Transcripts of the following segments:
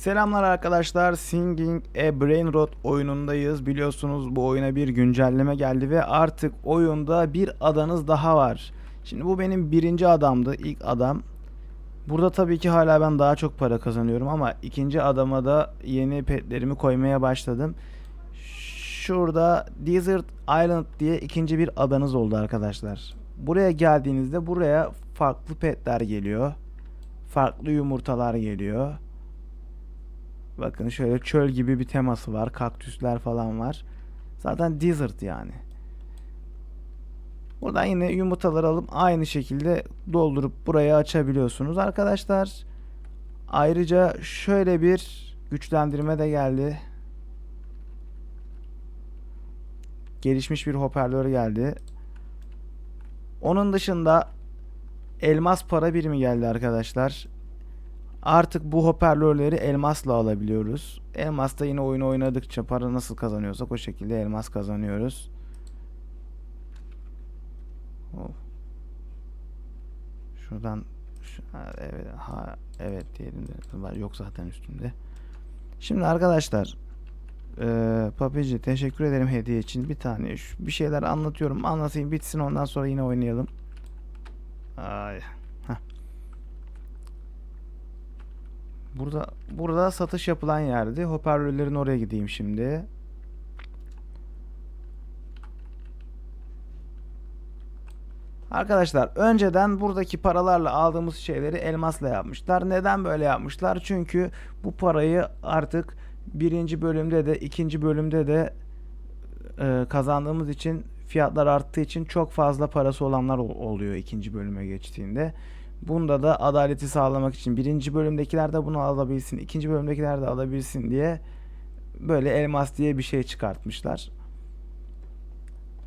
Selamlar arkadaşlar. Singing a Brain Rot oyunundayız. Biliyorsunuz bu oyuna bir güncelleme geldi ve artık oyunda bir adanız daha var. Şimdi bu benim birinci adamdı. ilk adam. Burada tabii ki hala ben daha çok para kazanıyorum ama ikinci adama da yeni petlerimi koymaya başladım. Şurada Desert Island diye ikinci bir adanız oldu arkadaşlar. Buraya geldiğinizde buraya farklı petler geliyor. Farklı yumurtalar geliyor. Bakın şöyle çöl gibi bir teması var. Kaktüsler falan var. Zaten desert yani. Buradan yine yumurtaları alıp aynı şekilde doldurup buraya açabiliyorsunuz arkadaşlar. Ayrıca şöyle bir güçlendirme de geldi. Gelişmiş bir hoparlör geldi. Onun dışında elmas para birimi geldi arkadaşlar. Artık bu hoparlörleri elmasla alabiliyoruz. Elmas'ta yine oyunu oynadıkça para nasıl kazanıyorsak o şekilde elmas kazanıyoruz. Of. Şuradan şu, ha, evet ha evet diyelim de var yok zaten üstünde. Şimdi arkadaşlar eee Papici teşekkür ederim hediye için. Bir tane bir şeyler anlatıyorum. Anlatayım bitsin ondan sonra yine oynayalım. Ay. Burada burada satış yapılan yerdi. Hoparlörlerin oraya gideyim şimdi. Arkadaşlar önceden buradaki paralarla aldığımız şeyleri elmasla yapmışlar. Neden böyle yapmışlar? Çünkü bu parayı artık birinci bölümde de ikinci bölümde de e, kazandığımız için fiyatlar arttığı için çok fazla parası olanlar ol- oluyor ikinci bölüme geçtiğinde. Bunda da adaleti sağlamak için birinci bölümdekiler de bunu alabilsin, ikinci bölümdekiler de alabilsin diye böyle elmas diye bir şey çıkartmışlar.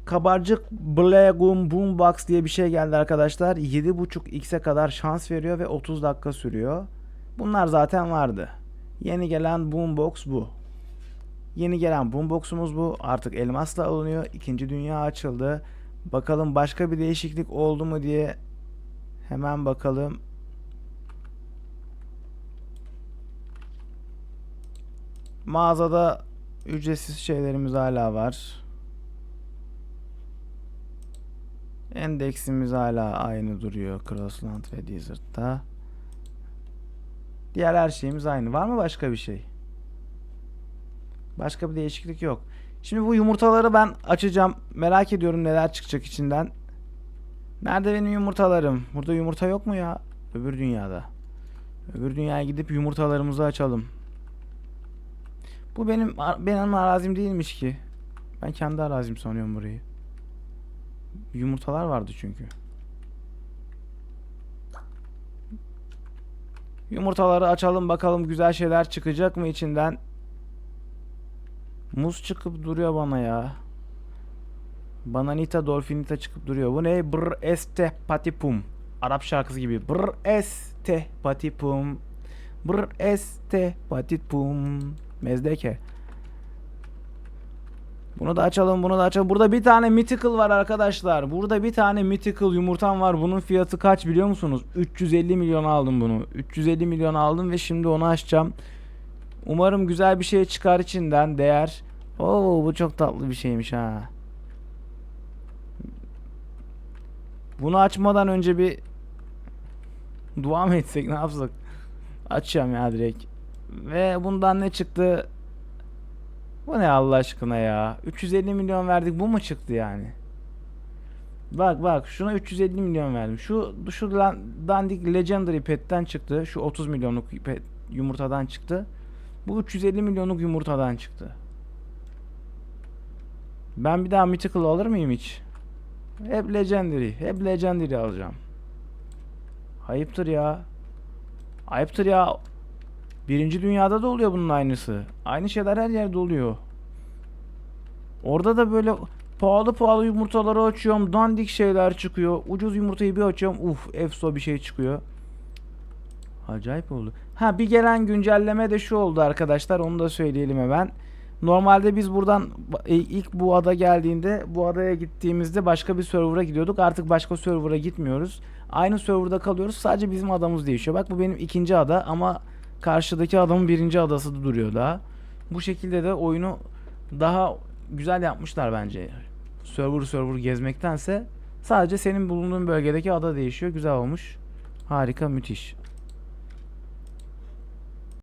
Kabarcık Blagoon Boombox diye bir şey geldi arkadaşlar. 7.5x'e kadar şans veriyor ve 30 dakika sürüyor. Bunlar zaten vardı. Yeni gelen Boombox bu. Yeni gelen Boombox'umuz bu. Artık elmasla alınıyor. İkinci dünya açıldı. Bakalım başka bir değişiklik oldu mu diye hemen bakalım. Mağazada ücretsiz şeylerimiz hala var. Endeksimiz hala aynı duruyor Crossland ve Desert'ta. Diğer her şeyimiz aynı. Var mı başka bir şey? Başka bir değişiklik yok. Şimdi bu yumurtaları ben açacağım. Merak ediyorum neler çıkacak içinden. Nerede benim yumurtalarım? Burada yumurta yok mu ya? Öbür dünyada. Öbür dünyaya gidip yumurtalarımızı açalım. Bu benim benim arazim değilmiş ki. Ben kendi arazim sanıyorum burayı. Yumurtalar vardı çünkü. Yumurtaları açalım bakalım güzel şeyler çıkacak mı içinden. Muz çıkıp duruyor bana ya. Bananita Dolfinita çıkıp duruyor. Bu ne? Brr este patipum. Arap şarkısı gibi. Brr este patipum. Brr este patipum. Mezdeke. Bunu da açalım, bunu da açalım. Burada bir tane mythical var arkadaşlar. Burada bir tane mythical yumurtam var. Bunun fiyatı kaç biliyor musunuz? 350 milyon aldım bunu. 350 milyon aldım ve şimdi onu açacağım. Umarım güzel bir şey çıkar içinden değer. Oo bu çok tatlı bir şeymiş ha. Bunu açmadan önce bir dua mı etsek ne yapsak? Açacağım ya direkt. Ve bundan ne çıktı? Bu ne Allah aşkına ya? 350 milyon verdik bu mu çıktı yani? Bak bak şuna 350 milyon verdim. Şu şu dandik legendary pet'ten çıktı. Şu 30 milyonluk pet, yumurtadan çıktı. Bu 350 milyonluk yumurtadan çıktı. Ben bir daha mythical alır mıyım hiç? Hep legendary, hep legendary alacağım. Ayıptır ya. Ayıptır ya. Birinci dünyada da oluyor bunun aynısı. Aynı şeyler her yerde oluyor. Orada da böyle pahalı pahalı yumurtaları açıyorum. Dandik şeyler çıkıyor. Ucuz yumurtayı bir açıyorum. Uf efso bir şey çıkıyor. Acayip oldu. Ha bir gelen güncelleme de şu oldu arkadaşlar. Onu da söyleyelim hemen. Normalde biz buradan e, ilk bu ada geldiğinde bu adaya gittiğimizde başka bir server'a gidiyorduk. Artık başka server'a gitmiyoruz. Aynı server'da kalıyoruz. Sadece bizim adamız değişiyor. Bak bu benim ikinci ada ama karşıdaki adamın birinci adası da duruyor daha. Bu şekilde de oyunu daha güzel yapmışlar bence. Server server gezmektense sadece senin bulunduğun bölgedeki ada değişiyor. Güzel olmuş. Harika, müthiş.